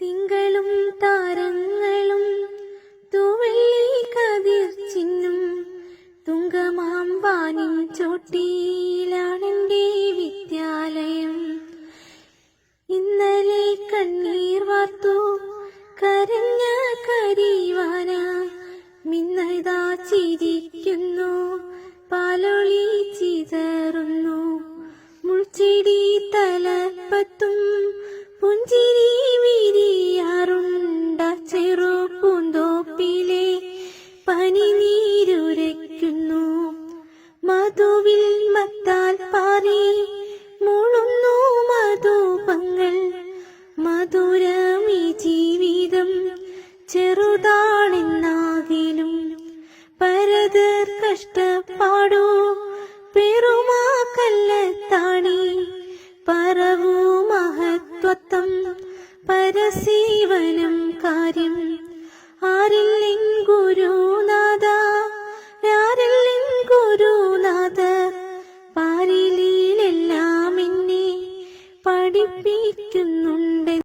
തിങ്കളും താരങ്ങളും തൂവെള്ളി കതിർ ചിന്നും തുങ്കമാമ്പാനിൻ ചോട്ടിയിലാണെന്റെ വിദ്യാലയം. ഇന്നലെ കണ്ണീർ വാർത്തു കരഞ്ഞ കരീവാന മിന്നതാ ചിരിക്കുന്നു. പനി നീരുരയ്ക്കുന്നു. മധുവിൽ മത്താൽ പാറി മുളുന്നു മധുപങ്ങൾ. മധുരമി ജീവിതം ചെറുതാണെന്നാകിലും പരതർ കഷ്ടപ്പാടോ പെറുമാക്കല്ലത്താണി പറവു മഹത്വത്തം പരസീവനം കാര്യം പഠിപ്പിക്കുന്നുണ്ട്